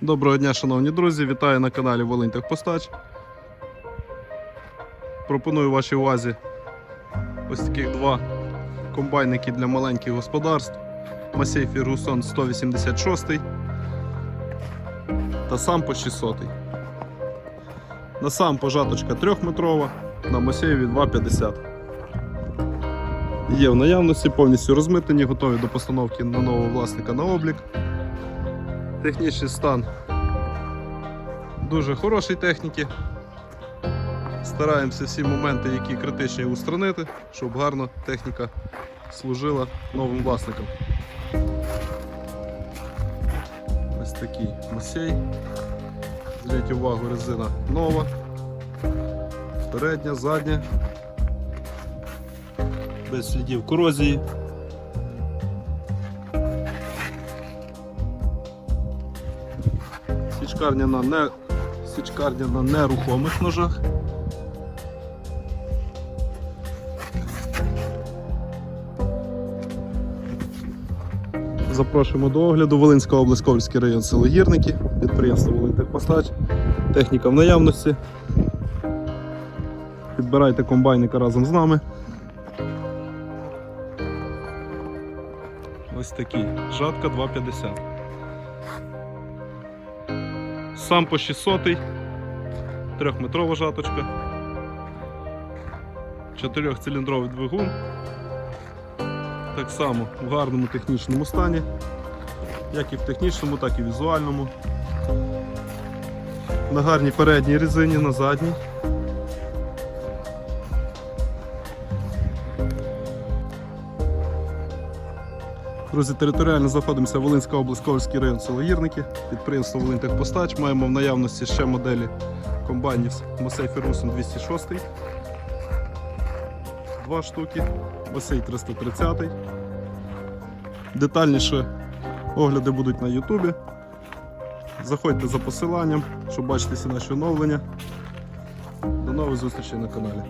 Доброго дня, шановні друзі! Вітаю на каналі Волинь Техпостач. Пропоную вашій увазі ось таких два комбайники для маленьких господарств. Масей Фергусон 186 та сам по 600. На сам пожаточка 3-метрова, на Масеєві 2,50. Є в наявності, повністю розмитнені, готові до постановки на нового власника на облік. Технічний стан дуже хорошої техніки. Стараємося всі моменти, які критичні, устранити, щоб гарно техніка служила новим власникам. Ось такий масей. Зверніть увагу, резина нова. Передня, задня. Без слідів корозії. Січкарня на, не... Січкарня на нерухомих ножах. Запрошуємо до огляду Волинська область, Ковальський район, село Гірники, підприємство Волинтехпостач, техніка в наявності. Підбирайте комбайника разом з нами. Ось такий. Жатка 2,50. Сам по 600 трьохметрова жаточка. Чотирьохциліндровий двигун. Так само в гарному технічному стані, як і в технічному, так і в візуальному. На гарній передній резині, на задній. Друзі, територіально знаходимося Волинська область, Ковальський район, село Гірники, підприємство Волинтехпостач. Маємо в наявності ще моделі комбайнів Мосей Ферусом 206. Два штуки, Мосей 330. Детальніше огляди будуть на Ютубі. Заходьте за посиланням, щоб бачити всі наші оновлення. До нових зустрічей на каналі.